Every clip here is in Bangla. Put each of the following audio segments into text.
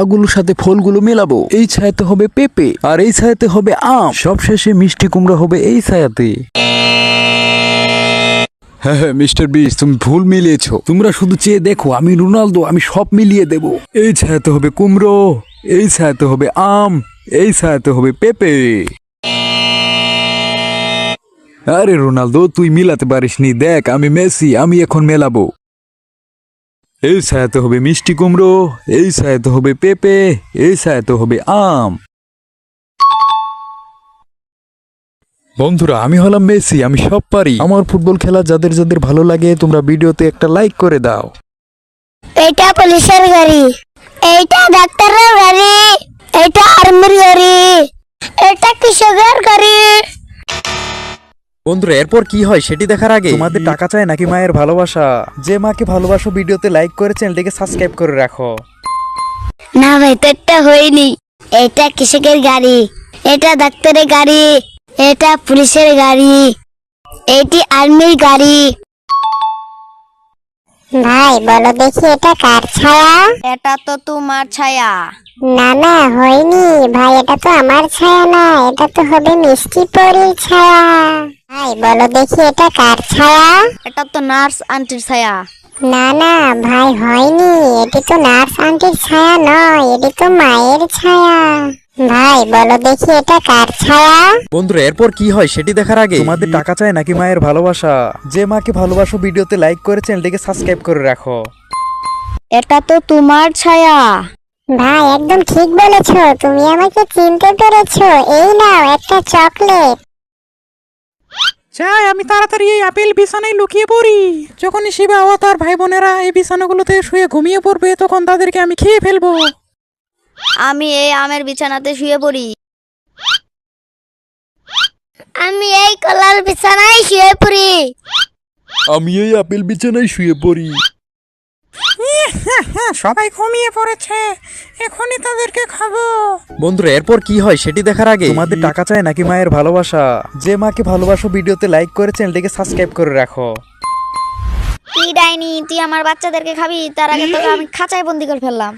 আগুলোর সাথে ফলগুলো মেলাবো। এই ছায়াতে হবে পেঁপে, আর এই ছায়াতে হবে আম। সব শেষে মিষ্টি কুমড়া হবে এই ছায়াতে। হ্যাঁ হ্যাঁ মিস্টার বিস, তুমি ভুল মিলিয়েছ। তোমরা শুধু চেয়ে দেখো, আমি রোনালদো, আমি সব মিলিয়ে দেব। এই ছায়াতে হবে কুমড়ো, এই ছায়াতে হবে আম, এই ছায়াতে হবে পেঁপে। আরে রোনালদো, তুই মিলাতে পারিসনি। দেখ, আমি মেসি, আমি এখন মেলাবো। এই ছায়াতে হবে মিষ্টি কুমড়ো, এই ছায়াতে হবে পেঁপে, এই ছায়াতে হবে আম। বন্ধুরা, আমি হলাম মেসি, আমি সব পারি। আমার ফুটবল খেলা যাদের যাদের ভালো লাগে, তোমরা ভিডিওতে একটা লাইক করে দাও। এটা পুলিশের গাড়ি। এইটা ডাক্তারের গাড়ি। এটা আর্মির গাড়ি। এটা কৃষকের গাড়ি। বন্ধুরা এরপর কি হয় সেটি দেখার আগে তোমাদের টাকা চায় নাকি মায়ের ভালোবাসা? যে মাকে ভালোবাসো ভিডিওতে লাইক করে চ্যানেলটিকে সাবস্ক্রাইব করে রাখো। না ভাই তো এটা হয়নি। এটা কৃষকের গাড়ি। এটা ডাক্তারের গাড়ি। এটা পুলিশের গাড়ি। এটি আর্মির গাড়ি। ভাই বলো দেখি এটা কার ছায়া? এটা তো তোমার ছায়া। না না হয়নি। ভাই এটা তো আমার ছায়া না। এটা তো হবে মিষ্টি পরির ছায়া। ভাই বলো দেখি এটা কার ছায়া? এটা তো নার্স আন্টির ছায়া। না না ভাই হয়নি। এটি তো নার্স আন্টির ছায়া নয় এটি তো মায়ের ছায়া। ভাই বলো দেখি এটা কার ছায়া? বন্ধুরা এরপর কি হয় সেটি দেখার আগে তোমাদের টাকা চায় নাকি মায়ের ভালোবাসা? যে মাকে ভালোবাসো ভিডিওতে লাইক করে চ্যানেলটিকে সাবস্ক্রাইব করে রাখো। এটা তো তোমার ছায়া। ভাই একদম ঠিক বলেছ। তুমি আমাকে চিনতে পেরেছ। এই নাও একটা চকলেট। চাই আমি তাড়াতাড়ি এই আপেল বিছানায় লুকিয়ে পড়ি। যখনই শিবা ও তার ভাই বোনেরা এই বিছানাগুলোতে শুয়ে ঘুমিয়ে পড়বে তখন তাদেরকে আমি খেয়ে ফেলব। আমি এই আমের বিছানাতে শুয়ে পড়ি। আমি এই কলার বিছানায় শুয়ে পড়ি। আমি এই আপেল বিছানায় শুয়ে পড়ি। সবাই ঘুমিয়ে পড়েছে। এখনই তাদেরকে খাব। বন্ধুরা এরপর কি হয় সেটি দেখার আগে তোমাদের টাকা চায় নাকি মায়ের ভালোবাসা? যে মাকে ভালোবাসো ভিডিওতে লাইক করে চ্যানেলটিকে সাবস্ক্রাইব করে রাখো। তুই ডাইনি তুই আমার বাচ্চাদেরকে খাবি? তার আগে তোকে আমি খাঁচায় বন্দি করে ফেললাম।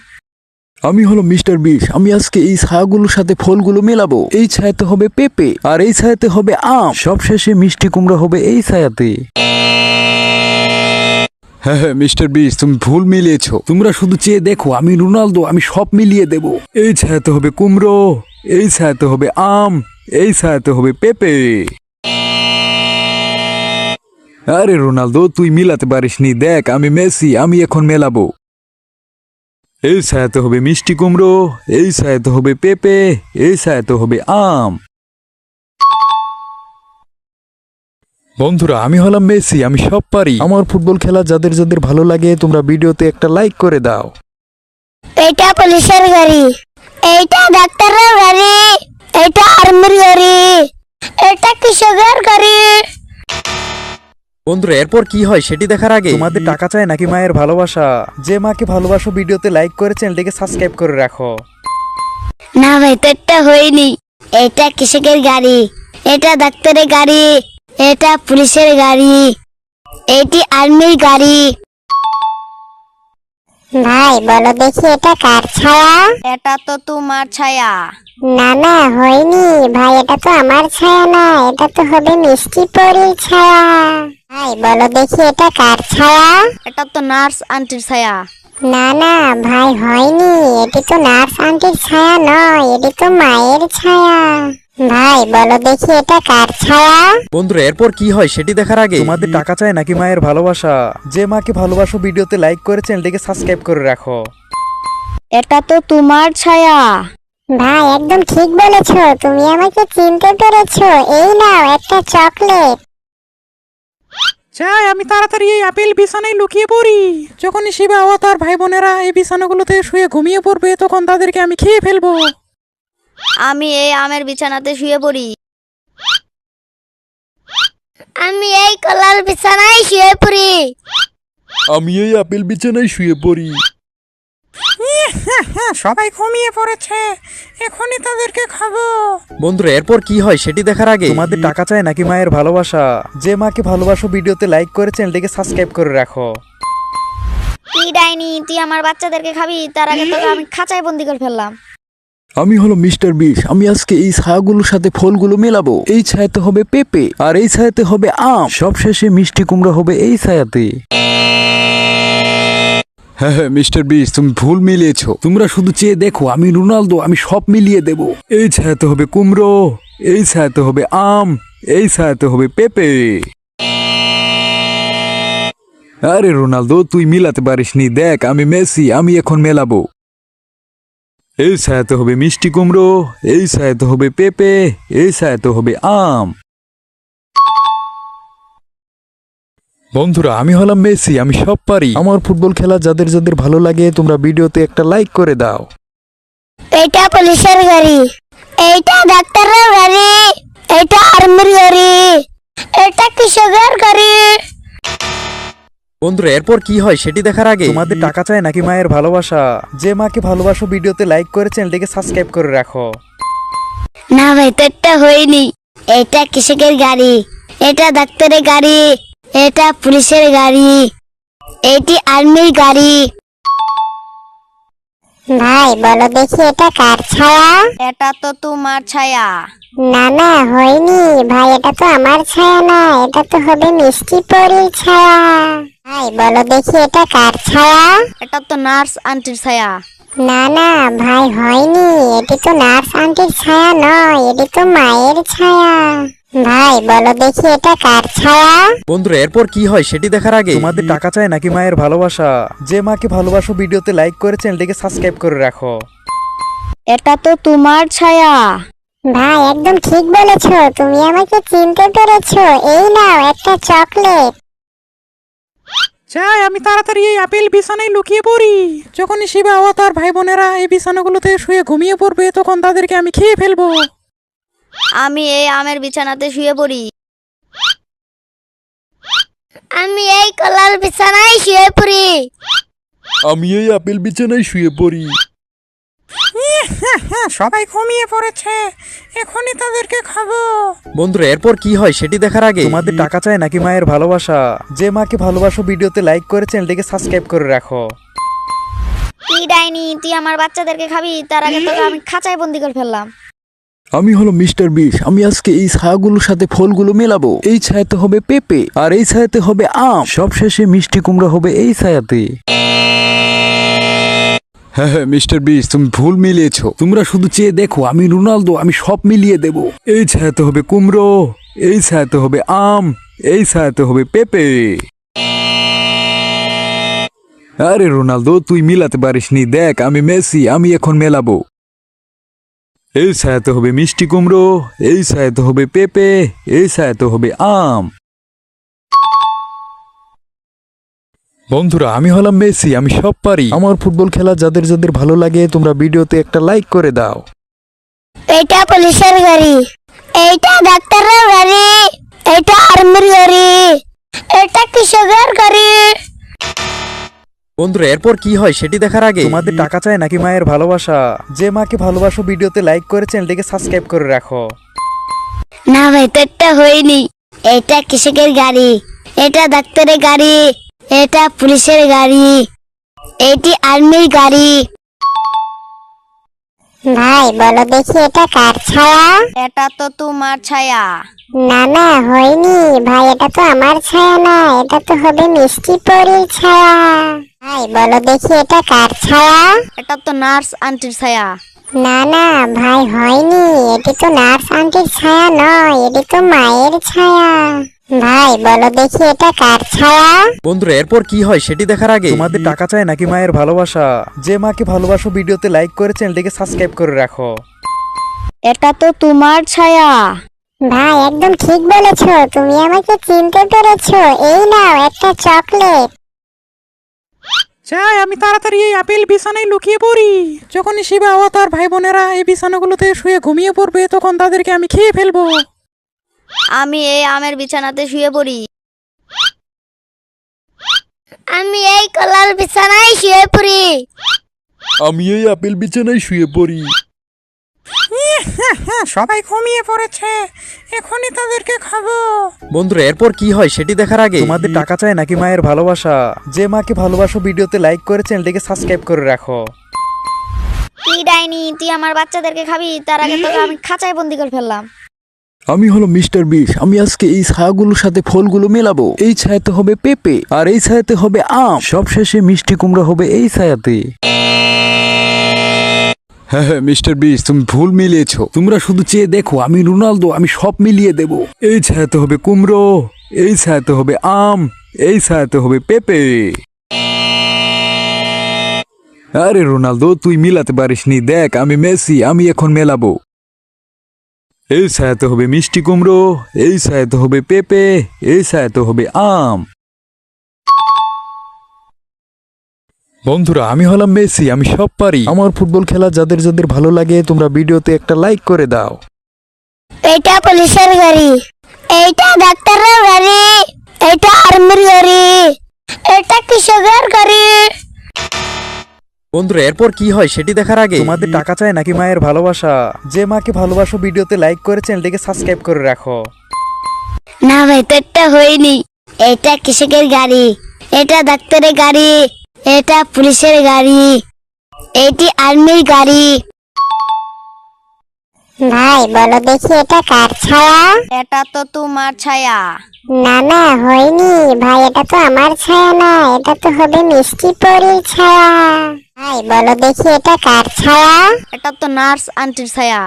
আমি হলো মিস্টার বিশ। আমি আজকে এই ছায়াগুলোর সাথে ফলগুলো মেলাবো। এই ছায়াতে হবে পেঁপে আর এই ছায়াতে হবে আম। সব শেষে মিষ্টি কুমড়া হবে এই ছায়াতে। হ্যাঁ হ্যাঁ মিস্টার বিশ তুমি ভুল মিলিয়েছ। তোমরা শুধু চেয়ে দেখো, আমি রোনালদো, আমি সব মিলিয়ে দেব। এই ছায়াতে হবে কুমড়ো, এই ছায়াতে হবে আম, এই ছায়াতে হবে পেঁপে। আরে রোনালদো, তুই মিলাতে পারিসনি, দেখ, আমি মেসি, আমি এখন মেলাবো। এই ছায়াতে হবে মিষ্টি কুমড়ো, এই ছায়াতে হবে পেঁপে, এই ছায়াতে হবে আম। বন্ধুরা আমি হলাম মেসি আমি সব পারি। আমার ফুটবল খেলা যাদের যাদের ভালো লাগে তোমরা ভিডিওতে একটা লাইক করে দাও। এটা পুলিশের গাড়ি। এইটা ডাক্তারের গাড়ি। এটা আর্মির গাড়ি। এটা কৃষকের গাড়ি। বন্ধুরা এরপর কি হয় সেটি দেখার আগে তোমাদের টাকা চায় নাকি মায়ের ভালোবাসা? যে মাকে ভালোবাসো ভিডিওতে লাইক করে চ্যানেলটিকে সাবস্ক্রাইব করে রাখো। না ভাই তো এটা হয়নি। এটা কৃষকের গাড়ি। এটা ডাক্তারের গাড়ি। এটা পুলিশের গাড়ি। এটি আর্মির গাড়ি। ভাই বলো দেখি এটা কার ছায়া? এটা তো তোমার ছায়া। না না হয়নি। ভাই এটা তো আমার ছায়া না এটা তো হবে মিষ্টি পরির ছায়া। ভাই বলো দেখি এটা কার ছায়া? এটা তো নার্স আন্টির ছায়া। না না ভাই হয়নি। এটি তো নার্স আন্টির ছায়া নয় এটি তো মায়ের ছায়া। ভাই বলো দেখি এটা কার ছায়া? বন্ধুরা এরপর কি হয় সেটি দেখার আগে। তোমাদের টাকা চায় নাকি মায়ের ভালোবাসা? যে মাকে ভালোবাসো ভিডিওতে লাইক করে চ্যানেলটিকে সাবস্ক্রাইব করে রাখো। এটা তো তোমার ছায়া। ভাই একদম ঠিক বলেছ। তুমি আমাকে চিনতে পেরেছ। এই নাও একটা চকলেট। চাই আমি তাড়াতাড়ি এই আপেল বিছানায় লুকিয়ে পড়ি। যখনই শিবা ও তার ভাই বোনেরা এই বিছানাগুলোতে শুয়ে ঘুমিয়ে পড়বে তখন তাদেরকে আমি খেয়ে ফেলব। আমি এই আমের বিছানাতে শুয়ে পড়ি। আমি এই কলার বিছানায় শুয়ে পড়ি। আমি এই আপেল বিছানায় শুয়ে পড়ি। হ্যাঁ সবাই ঘুমিয়ে পড়েছে। এখনই তাদেরকে খাব। বন্ধুরা এরপর কি হয় সেটি দেখার আগে তোমাদের টাকা চায় নাকি মায়ের ভালোবাসা? যে মাকে ভালোবাসো ভিডিওতে লাইক করে চ্যানেলটিকে সাবস্ক্রাইব করে রাখো। কি ডাইনি তুই আমার বাচ্চাদেরকে খাবি তার আগে তোকে আমি খাঁচায় বন্দি করে ফেললাম। আমি হলো মিস্টার বিশ। আমি আজকে এই ছায়াগুলোর সাথে ফলগুলো মেলাবো। এই ছায়াতে হবে পেঁপে আর এই ছায়াতে হবে আম। সবশেষে মিষ্টি কুমড়া হবে এই ছায়াতে। হ্যাঁ হ্যাঁ মিস্টার বিশ, তুমি ভুল মিলিয়েছো। তোমরা শুধু চেয়ে দেখো, আমি রোনালদো, আমি সব মিলিয়ে দেব। এই ছায়াতে হবে কুমড়ো, এই ছায়াতে হবে আম, এই ছায়াতে হবে পেঁপে। আরে রোনালদো, তুই মিলাতে পারিসনি। দেখ, আমি মেসি, আমি এখন মেলাবো। এই ছায়াতে হবে মিষ্টি কুমড়ো, এই ছায়াতে হবে পেঁপে, এই ছায়াতে হবে আম। বন্ধুরা, আমি হলাম মেসি, আমি সব পারি। আমার ফুটবল খেলা যাদের যাদের ভালো লাগে, তোমরা ভিডিওতে একটা লাইক করে দাও। এটা পুলিশের গাড়ি, এইটা ডাক্তারের গাড়ি এটা আর্মির গাড়ি এটা কৃষকের গাড়ি। বন্ধুরা এরপর কি হয় সেটি দেখার আগে তোমাদের টাকা চায় নাকি মায়ের ভালোবাসা? যে মাকে ভালোবাসো ভিডিওতে লাইক করে চ্যানেলটিকে সাবস্ক্রাইব করে রাখো। না ভাই তোরটা হয়নি। এটা কৃষকের গাড়ি? এটা ডাক্তারের গাড়ি। এটা পুলিশের গাড়ি। এটি আর্মির গাড়ি। ভাই বলো দেখি এটা কার ছায়া? এটা তো তোমার ছায়া। না না হয়নি। ভাই এটা তো আমার ছায়া না এটা তো হবে মিষ্টি পরির ছায়া। বলো দেখি এটা কার ছায়া? এটা তো নার্স আন্টির ছায়া। না না ভাই হয়নি। এটি তো নার্স আন্টির ছায়া নয় এটি তো মায়ের ছায়া। ভাই বলো দেখি এটা কার ছায়া? বন্ধুরা এরপর কি হয় সেটি দেখার আগে তোমাদের টাকা চায় নাকি মায়ের ভালোবাসা? যে মাকে ভালোবাসো ভিডিওতে লাইক করে চ্যানেলটিকে সাবস্ক্রাইব করে রাখো। এটা তো তোমার ছায়া। ভাই একদম ঠিক বলেছ। তুমি আমাকে চিনতে পেরেছ। এই নাও একটা চকলেট। চাই আমি তাড়াতাড়ি এই আপেল বিছানায় লুকিয়ে পড়ি। যখন শিবা ও তার ভাই বোনেরা এই বিছানাগুলোতে শুয়ে ঘুমিয়ে পড়বে তখন তাদেরকে আমি খেয়ে ফেলব। আমি এই আমের বিছানাতে শুয়ে পড়ি। আমি এই কলার বিছানায় শুয়ে পড়ি। আমি এই আপেল বিছানায় শুয়ে পড়ি। সবাই ঘুমিয়ে পড়েছে। এখনই তাদেরকে খাব। বন্ধুরা এরপর কি হয় সেটি দেখার আগে তোমাদের টাকা চায় নাকি মায়ের ভালোবাসা? যে মাকে ভালোবাসো ভিডিওতে লাইক করে চ্যানেলটিকে সাবস্ক্রাইব করে রাখো। তুই ডাইনি তুই আমার বাচ্চাদেরকে খাবি? তার আগে তোকে আমি খাঁচায় বন্দি করে ফেললাম। আমি হলো মিস্টার বিশ আমি আজকে এই ছায়াগুলোর সাথে ফলগুলো মেলাবো। এই ছায়াতে হবে পেঁপে আর এই ছায়াতে হবে আম। সবশেষে মিষ্টি কুমড়া হবে এই ছায়াতে। হ্যাঁ হ্যাঁ মিস্টার বিশ তুমি ভুল মিলিয়েছো। তোমরা শুধু চেয়ে দেখো, আমি রোনালদো, আমি সব মিলিয়ে দেব। এই ছায়াতে হবে কুমড়ো, এই ছায়াতে হবে আম, এই ছায়াতে হবে পেঁপে। আরে রোনালদো, তুই মিলাতে পারিসনি, দেখ, আমি মেসি, আমি এখন মেলাবো। এই ছায়াতে হবে মিষ্টি কুমড়ো, এই ছায়াতে হবে পেঁপে, এই ছায়াতে হবে আম। বন্ধুরা আমি হলাম মেসি আমি সব পারি। আমার ফুটবল খেলা যাদের যাদের ভালো লাগে তোমরা ভিডিওতে একটা লাইক করে দাও। এটা পুলিশের গাড়ি। এইটা ডাক্তারের গাড়ি। এটা আর্মির গাড়ি। এটা কৃষকের গাড়ি। বন্ধুরা এরপর কি হয় সেটি দেখার আগে তোমাদের টাকা চায় নাকি মায়ের ভালোবাসা? যে মাকে ভালোবাসো ভিডিওতে লাইক করে চ্যানেলটিকে সাবস্ক্রাইব করে রাখো। না ভাই তোরটা হয়নি। এটা কৃষকের গাড়ি। এটা ডাক্তারের গাড়ি। এটা পুলিশের গাড়ি। এটি আর্মির গাড়ি। ভাই বলো দেখি এটা কার ছায়া? এটা তো তোমার ছায়া। না না হয়নি। ভাই এটা তো আমার ছায়া না এটা তো হবে মিষ্টি পরির ছায়া। ভাই বলো দেখি এটা কার ছায়া? এটা তো নার্স আন্টির ছায়া। না না ভাই হয়নি। এটি তো নার্স আন্টির ছায়া নয় এটি তো মায়ের ছায়া। ভাই বলো দেখি এটা কার ছায়া? বন্ধুরা এরপর কি হয় সেটি দেখার আগে তোমাদের টাকা চায় নাকি মায়ের ভালোবাসা? যে মাকে ভালোবাসো ভিডিওতে লাইক করে চ্যানেলটিকে সাবস্ক্রাইব করে রাখো। এটা তো তোমার ছায়া। ভাই একদম ঠিক বলেছ। তুমি আমাকে চিনতে পেরেছ। এই নাও একটা চকলেট। চাই আমি তাড়াতাড়ি এই আপেল বিছানায় লুকিয়ে পড়ি। যখনই শিবা ও তার ভাই বোনেরা এই বিছানাগুলোতে শুয়ে ঘুমিয়ে পড়বে তখন তাদেরকে আমি খেয়ে ফেলব। আমি এই আমের বিছানাতে শুয়ে পড়ি। আমি এই কলার বিছানায় শুয়ে পড়ি। আমি এই আপেল বিছানায় শুয়ে পড়ি। সবাই ঘুমিয়ে পড়েছে। এখনই তাদেরকে খাব। বন্ধুরা এরপর কি হয় সেটি দেখার আগে তোমাদের টাকা চায় নাকি মায়ের ভালোবাসা? যে মাকে ভালোবাসো ভিডিওতে লাইক করে চ্যানেলটিকে সাবস্ক্রাইব করে রাখো। তুই ডাইনি তুই আমার বাচ্চাদেরকে খাবি? তার আগে তোকে আমি খাঁচায় বন্দি করে ফেললাম। আমি হলো মিস্টার বিশ। আমি আজকে এই ছায়াগুলোর সাথে ফলগুলো মেলাবো। এই ছায়াতে হবে পেঁপে আর এই ছায়াতে হবে আম। সবশেষে মিষ্টি কুমড়া হবে এই ছায়াতে। হ্যাঁ হ্যাঁ মিস্টার বিশ, তুমি ভুল মিলিয়েছো। তোমরা শুধু চেয়ে দেখো, আমি রোনালদো, আমি সব মিলিয়ে দেব। এই ছায়াতে হবে কুমড়ো, এই ছায়াতে হবে আম, এই ছায়াতে হবে পেঁপে। আরে রোনালদো, তুই মিলাতে পারিসনি। দেখ, আমি মেসি, আমি এখন মেলাবো। এই ছায়াতে হবে মিষ্টি কুমড়ো, এই ছায়াতে হবে পেঁপে, এই ছায়াতে হবে আম। বন্ধুরা, আমি হলাম মেসি, আমি সব পারি। আমার ফুটবল খেলা যাদের যাদের ভালো লাগে, তোমরা ভিডিওতে একটা লাইক করে দাও। এটা পুলিশের গাড়ি। এইটা ডাক্তারের গাড়ি। এটা আর্মির গাড়ি। এটা কৃষকের গাড়ি। বন্ধুরা এরপর কি হয় সেটি দেখার আগে তোমাদের টাকা চায় নাকি মায়ের ভালোবাসা? যে মাকে ভালোবাসো ভিডিওতে লাইক করে চ্যানেলটিকে সাবস্ক্রাইব করে রাখো। না ভাই তোরটা হয়নি। এটা কৃষকের গাড়ি? এটা ডাক্তারের গাড়ি। এটা পুলিশের গাড়ি। এটি আর্মির গাড়ি। ভাই বলো দেখি এটা কার ছায়া? এটা তো তোমার ছায়া। না না হয়নি। ভাই এটা তো আমার ছায়া না এটা তো হবে মিষ্টি পরির ছায়া। ভাই বলো দেখি এটা কার ছায়া? এটা তো নার্স আন্টির ছায়া।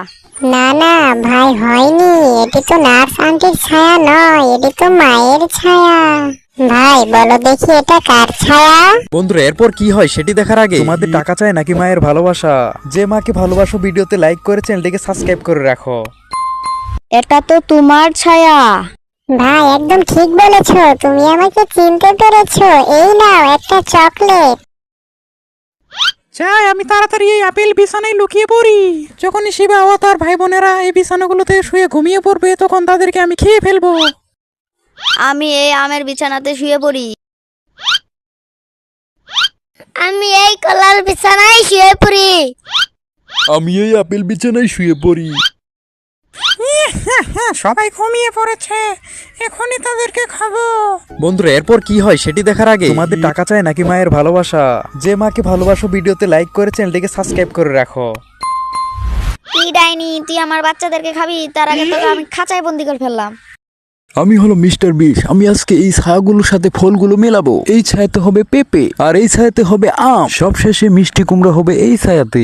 না না ভাই হয়নি। এটি তো নার্স আন্টির ছায়া নয় এটি তো মায়ের ছায়া। ভাই বলো দেখি এটা কার ছায়া? বন্ধুরা এরপর কি হয় সেটি দেখার আগে তোমাদের টাকা চায় নাকি মায়ের ভালোবাসা? যে মাকে ভালোবাসো ভিডিওতে লাইক করে চ্যানেলটিকে সাবস্ক্রাইব করে রাখো। এটা তো তোমার ছায়া। ভাই একদম ঠিক বলেছ। তুমি আমাকে চিনতে পেরেছ। এই নাও একটা চকলেট। চাই আমি তাড়াতাড়ি এই আপেল বিছানায় লুকিয়ে পড়ি। যখন শিবা ও তার ভাই বোনেরা এই বিছানাগুলোতে শুয়ে ঘুমিয়ে পড়বে তখন তাদেরকে আমি খেয়ে ফেলব। আমি এই আমের বিছানাতে শুয়ে পড়ি। আমি এই কলার বিছানায় শুয়ে পড়ি। আমি এই আপেল বিছানায় শুয়ে পড়ি। সবাই ঘুমিয়ে পড়েছে। এখনই তাদেরকে খাব। বন্ধুরা এরপর কি হয় সেটি দেখার আগে তোমাদের টাকা চায় নাকি মায়ের ভালোবাসা? যে মাকে ভালোবাসো ভিডিওতে লাইক করে চ্যানেলটিকে সাবস্ক্রাইব করে রাখো। তুই ডাইনি তুই আমার বাচ্চাদেরকে খাবি? তার আগে তোকে আমি খাঁচায় বন্দি করে ফেললাম। আমি হলো মিস্টার বিশ। আমি আজকে এই ছায়াগুলোর সাথে ফলগুলো মেলাবো। এই ছায়াতে হবে পেঁপে আর এই ছায়াতে হবে আম। সবশেষে মিষ্টি কুমড়া হবে এই ছায়াতে।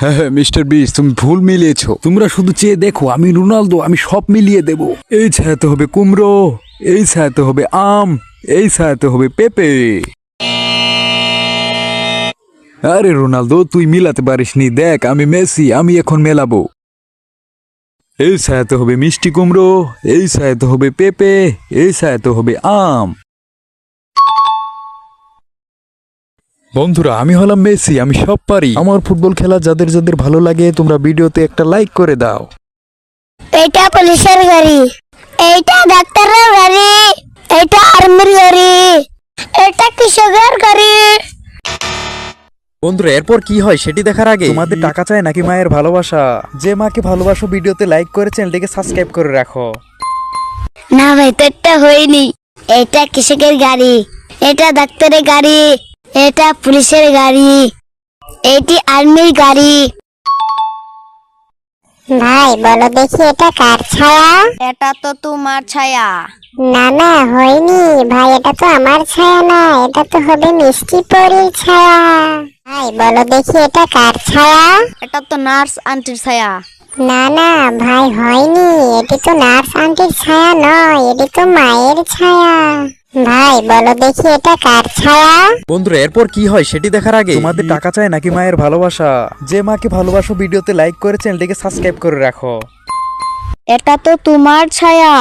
হ্যাঁ হ্যাঁ মিস্টার বিশ তুমি ভুল মিলিয়েছো। তোমরা শুধু চেয়ে দেখো, আমি রোনালদো, আমি সব মিলিয়ে দেব। এই ছায়াতে হবে কুমড়ো, এই ছায়াতে হবে আম, এই ছায়াতে হবে পেঁপে। আরে রোনালদো, তুই মিলাতে পারিসনি, দেখ, আমি মেসি, আমি এখন মেলাবো। এই ছায়াতে হবে মিষ্টি কুমড়ো, এই ছায়াতে হবে পেঁপে, এই ছায়াতে হবে আম। বন্ধুরা আমি হলাম মেসি আমি সব পারি। আমার ফুটবল খেলা যাদের যাদের ভালো লাগে তোমরা ভিডিওতে একটা লাইক করে দাও। এটা পুলিশের গাড়ি। এইটা ডাক্তারের গাড়ি। এটা আর্মির গাড়ি। এটা কৃষকের গাড়ি। বন্ধুরা এরপর কি হয় সেটি দেখার আগে তোমাদের টাকা চায় নাকি মায়ের ভালোবাসা? যে মাকে ভালোবাসো ভিডিওতে লাইক করে চ্যানেলটিকে সাবস্ক্রাইব করে রাখো। না ভাই তোরটা হয়নি। এটা কৃষকের গাড়ি। এটা ডাক্তারের গাড়ি। এটা পুলিশের গাড়ি। এটি আর্মির গাড়ি। ভাই বলো দেখি এটা কার ছায়া? এটা তো তোমার ছায়া। না না হয়নি। ভাই এটা তো আমার ছায়া না এটা তো হবে মিষ্টি পরির ছায়া। ভাই বলো দেখি এটা কার ছায়া? এটা তো নার্স আন্টির ছায়া। না না ভাই হয়নি। এটি তো নার্স আন্টির ছায়া নয় এটি তো মায়ের ছায়া। ভাই বলো দেখি এটা কার ছায়া? বন্ধুরা এরপর কি হয় সেটি দেখার আগে তোমাদের টাকা চায় নাকি মায়ের ভালোবাসা? যে মাকে ভালোবাসো ভিডিওতে লাইক করে চ্যানেলটিকে সাবস্ক্রাইব করে রাখো। এটা তো তোমার ছায়া।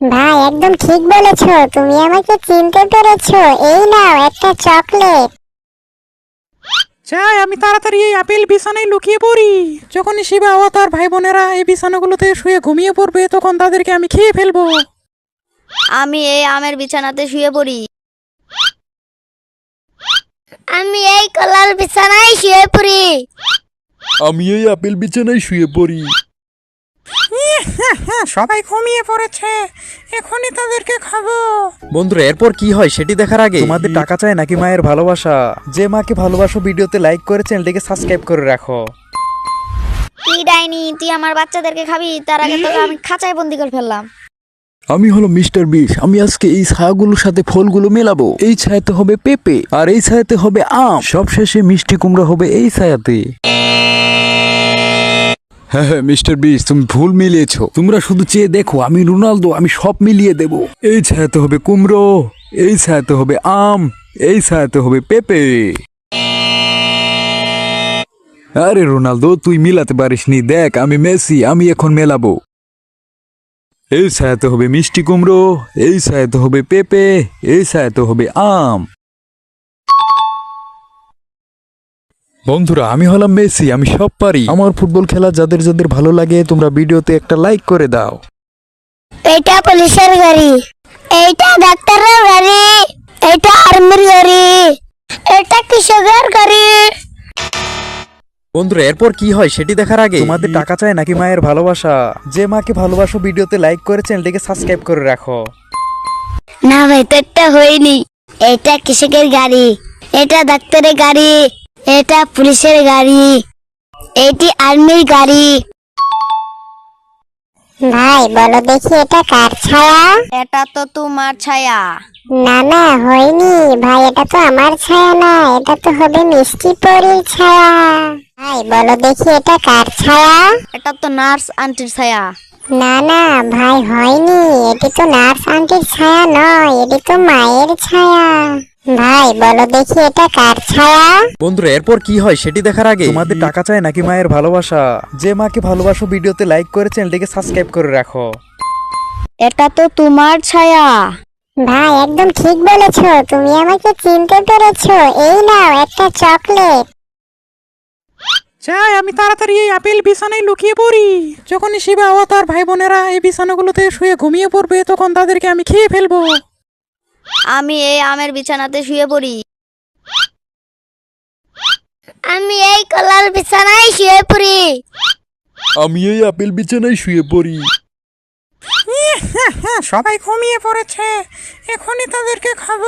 ভাই একদম ঠিক বলেছ। তুমি আমাকে চিনতে পেরেছ। এই নাও একটা চকলেট। চাই আমি তাড়াতাড়ি এই আপেল বিছানায় লুকিয়ে পড়ি। যখনই শিবা ও তার ভাই বোনেরা এই বিছানাগুলোতে শুয়ে ঘুমিয়ে পড়বে তখন তাদেরকে আমি খেয়ে ফেলব। আমি এই আমের বিছানাতে শুয়ে পড়ি। আমি এই কলার বিছানায় শুয়ে পড়ি। আমি এই আপেল বিছানায় শুয়ে পড়ি। হ্যাঁ সবাই ঘুমিয়ে পড়েছে। এখনই তাদেরকে খাব। বন্ধুরা এরপর কি হয় সেটি দেখার আগে তোমাদের টাকা চায় নাকি মায়ের ভালোবাসা? যে মাকে ভালোবাসো ভিডিওতে লাইক করে চ্যানেলটিকে সাবস্ক্রাইব করে রাখো। তুই ডাইনি তুই আমার বাচ্চাদেরকে খাবি তার আগে তোকে আমি খাঁচায় বন্দি করে ফেললাম। আমি হলো মিস্টার বিশ। আমি আজকে এই ছায়াগুলোর সাথে ফলগুলো মেলাবো। এই ছায়াতে হবে পেঁপে আর এই ছায়াতে হবে আম। সবশেষে মিষ্টি কুমড়া হবে এই ছায়াতে। হ্যাঁ হ্যাঁ মিস্টার বিশ, তুমি ভুল মিলিয়েছো। তোমরা শুধু চেয়ে দেখো, আমি রোনালদো, আমি সব মিলিয়ে দেব। এই ছায়াতে হবে কুমড়ো, এই ছায়াতে হবে আম, এই ছায়াতে হবে পেঁপে। আরে রোনালদো, তুই মিলাতে পারিসনি। দেখ, আমি মেসি, আমি এখন মেলাবো। এই ছায়াতে হবে মিষ্টি কুমড়ো, এই ছায়াতে হবে পেঁপে, এই ছায়াতে হবে আম। বন্ধুরা, আমি হলাম মেসি, আমি সব পারি। আমার ফুটবল খেলা যাদের যাদের ভালো লাগে, তোমরা ভিডিওতে একটা লাইক করে দাও। এটা পুলিশের গাড়ি। এইটা ডাক্তারের গাড়ি। এটা আর্মির গাড়ি। এটা কৃষকের গাড়ি। বন্ধুরা এরপর কি হয় সেটি দেখার আগে তোমাদের টাকা চায় নাকি মায়ের ভালোবাসা? যে মাকে ভালোবাসো ভিডিওতে লাইক করে চ্যানেলটিকে সাবস্ক্রাইব করে রাখো। না ভাই তোরটা হয়নি। এটা কৃষকের গাড়ি। এটা ডাক্তারের গাড়ি। এটা পুলিশের গাড়ি। এটি আর্মির গাড়ি। ভাই বলো দেখি এটা কার ছায়া? এটা তো তোমার ছায়া। না না হয়নি। ভাই এটা তো আমার ছায়া না এটা তো হবে মিষ্টি পরির ছায়া। ভাই বলো দেখি এটা কার ছায়া? এটা তো নার্স আন্টির ছায়া। না না ভাই হয়নি। এটি তো নার্স আন্টির ছায়া নয় এটি তো মায়ের ছায়া। ভাই বলো দেখি এটা কার ছায়া? বন্ধুরা এরপর কি হয় সেটি দেখার আগে তোমাদের টাকা চায় নাকি মায়ের ভালোবাসা? যে মাকে ভালোবাসো ভিডিওতে লাইক করে চ্যানেলটিকে সাবস্ক্রাইব করে রাখো। এটা তো তোমার ছায়া। ভাই একদম ঠিক বলেছ। তুমি আমাকে চিনতে পেরেছ। এই নাও একটা চকলেট। চাই আমি তাড়াতাড়ি এই আপেল বিছানায় লুকিয়ে পড়ি। যখনই শিবা ও তার ভাই বোনেরা এই বিছানাগুলোতে শুয়ে ঘুমিয়ে পড়বে তখন তাদেরকে আমি খেয়ে ফেলব। আমি এই আমের বিছানাতে শুয়ে পড়ি। আমি এই কলার বিছানায় শুয়ে পড়ি। আমি এই আপেল বিছানায় শুয়ে পড়ি। হ্যাঁ সবাই ঘুমিয়ে পড়েছে। এখনই তাদেরকে খাব।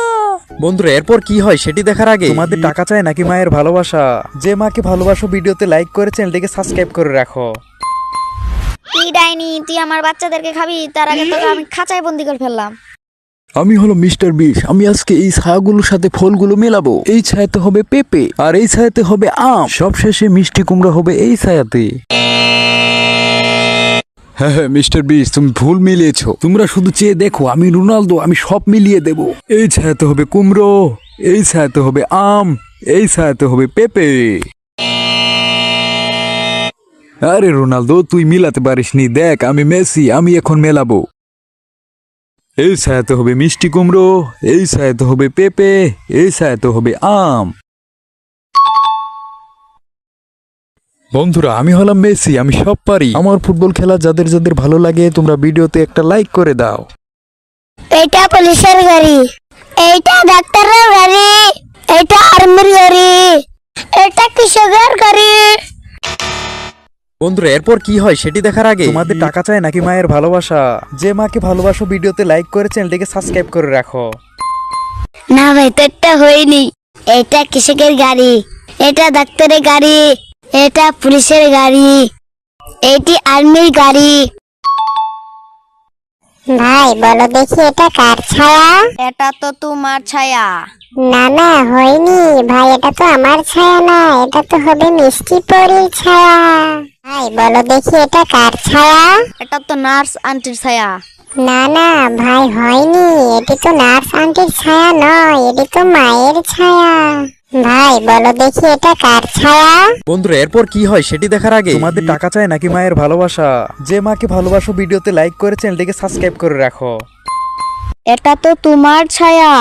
বন্ধুরা এরপর কি হয় সেটি দেখার আগে তোমাদের টাকা চায় নাকি মায়ের ভালোবাসা? যে মাকে ভালোবাসো ভিডিওতে লাইক করে চ্যানেলটিকে সাবস্ক্রাইব করে রাখো। তুই ডাইনি তুই আমার বাচ্চাদেরকে খাবি তার আগে তোকে আমি খাঁচায় বন্দি করে ফেললাম। আমি হলো মিস্টার বিশ। আমি আজকে এই ছায়াগুলোর সাথে ফলগুলো মেলাবো। এই ছায়াতে হবে পেঁপে আর এই ছায়াতে হবে আম। সবশেষে মিষ্টি কুমড়া হবে এই ছায়াতে। হ্যাঁ হ্যাঁ মিস্টার বিশ, তুমি ভুল মিলিয়েছো। তোমরা শুধু চেয়ে দেখো, আমি রোনালদো, আমি সব মিলিয়ে দেব। এই ছায়াতে হবে কুমড়ো, এই ছায়াতে হবে আম, এই ছায়াতে হবে পেঁপে। আরে রোনালদো, তুই মিলাতে পারিসনি। দেখ, আমি মেসি, আমি এখন মেলাবো। এই ছায়াতে হবে মিষ্টি কুমড়ো, এই ছায়াতে হবে পেঁপে, এই ছায়াতে হবে আম। বন্ধুরা, আমি হলাম মেসি, আমি সব পারি। আমার ফুটবল খেলা যাদের যাদের ভালো লাগে, তোমরা ভিডিওতে একটা লাইক করে দাও। এটা পুলিশের গাড়ি। এইটা ডাক্তারের গাড়ি। এটা আর্মির গাড়ি। এটা কৃষকের গাড়ি। বন্ধুরা এরপর কি হয় সেটি দেখার আগে তোমাদের টাকা চায় নাকি মায়ের ভালোবাসা? যে মাকে ভালোবাসো ভিডিওতে লাইক করে চ্যানেলটিকে সাবস্ক্রাইব করে রাখো। না ভাই তোরটা হয়নি। এটা কৃষকের গাড়ি। এটা ডাক্তারের গাড়ি। এটা পুলিশের গাড়ি। এটি আর্মির গাড়ি। ভাই বলো দেখি এটা কার ছায়া? এটা তো তোমার ছায়া। না না হয়নি। ভাই এটা তো আমার ছায়া না। এটা তো হবে মিষ্টি পরির ছায়া। ভাই বলো দেখি এটা কার ছায়া? এটা তো নার্স আন্টির ছায়া। না না ভাই হয়নি। এটি তো নার্স আন্টির ছায়া নয় এটি তো মায়ের ছায়া। ভাই বলো দেখি এটা কার ছায়া? বন্ধুরা এরপর কি হয় সেটি দেখার আগে তোমাদের টাকা চায় নাকি মায়ের ভালোবাসা? যে মাকে ভালোবাসো ভিডিওতে লাইক করে চ্যানেলটিকে সাবস্ক্রাইব করে রাখো। এটা তো তোমার ছায়া।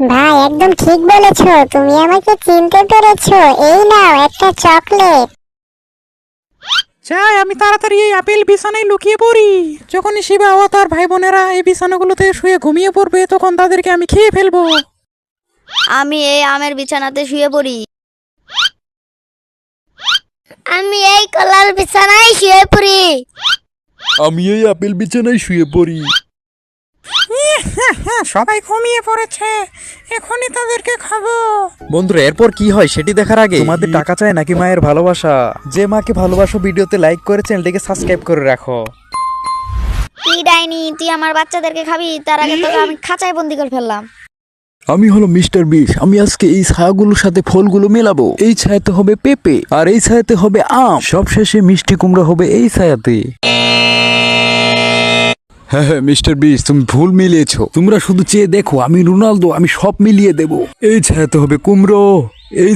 ভাই একদম ঠিক বলেছ। তুমি আমাকে চিনতে পেরেছ। এই নাও একটা চকলেট। চাই আমি তাড়াতাড়ি এই আপেল বিছানায় লুকিয়ে পড়ি। যখনই শিবা ও তার ভাই বোনেরা এই বিছানাগুলোতে শুয়ে ঘুমিয়ে পড়বে তখন তাদেরকে আমি খেয়ে ফেলব। আমি এই আমের বিছানাতে শুয়ে পড়ি। আমি এই কলার বিছানায় শুয়ে পড়ি। আমি এই আপেল বিছানায় শুয়ে পড়ি। হ্যাঁ সবাই ঘুমিয়ে পড়েছে। এখনই তাদেরকে খাব। বন্ধুরা এরপর কি হয় সেটি দেখার আগে তোমাদের টাকা চায় নাকি মায়ের ভালোবাসা? যে মাকে ভালোবাসো ভিডিওতে লাইক করে চ্যানেলটিকে সাবস্ক্রাইব করে রাখো। তুই ডাইনি তুই আমার বাচ্চাদেরকে খাবি? তার আগে তোকে আমি খাঁচায় বন্দি করে ফেললাম। আমি হলো মিস্টার বিশ। আমি আজকে এই ছায়াগুলোর সাথে ফলগুলো মেলাবো। এই ছায়াতে হবে পেঁপে আর এই ছায়াতে হবে আম। সবশেষে মিষ্টি কুমড়া হবে এই ছায়াতে। হ্যাঁ হ্যাঁ মিস্টার বিশ তুমি ভুল মিলিয়েছো। তোমরা শুধু চেয়ে দেখো, আমি রোনালদো, আমি সব মিলিয়ে দেবো। এই ছাড়াতে হবে কুমড়ো, এই